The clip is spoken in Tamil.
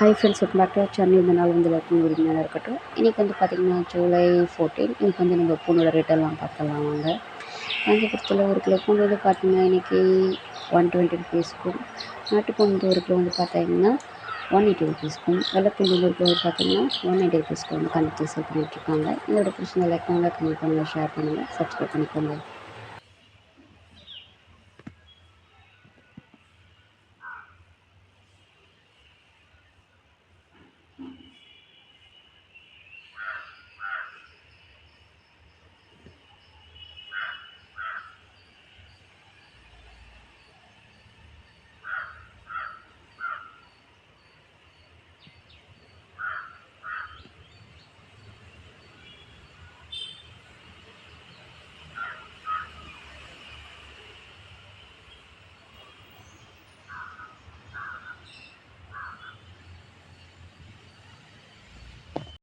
Hi friends welcome back to Chennai இந்த நாள் வந்து எல்லாருக்கும் உரிமையாக இருக்கட்டும். இன்றைக்கி வந்து பார்த்திங்கன்னா ஜூலை ஃபோர்டீன் இன்றைக்கி வந்து நம்ம பூனோட ரேட்டெல்லாம் பார்க்கலாம் வாங்க. காஞ்சிபுரத்தில் ஒரு கிலோ பூண்டு வந்து பார்த்திங்கன்னா இன்றைக்கி ஒன் டுவெண்ட்டி ருபீஸ்க்கும் நாட்டுப்பூண்டு ஒரு கிலோ வந்து பார்த்தீங்கன்னா ஒன் எயிட்டி ருபீஸ்க்கும் வெள்ளைப்பூண்டு ஒரு கிலோ வந்து பார்த்திங்கன்னா ஒன் எயிட்டி ருபீஸ்க்கு வந்து கண்டிப்பாக சேல் பண்ணிகிட்ருக்காங்க இதோட பிரச்சனை லைக் பண்ணுங்கள் கமெண்ட் பண்ணுங்கள் ஷேர் பண்ணுங்கள் சப்ஸ்கிரைப் பண்ணிக்கோங்க.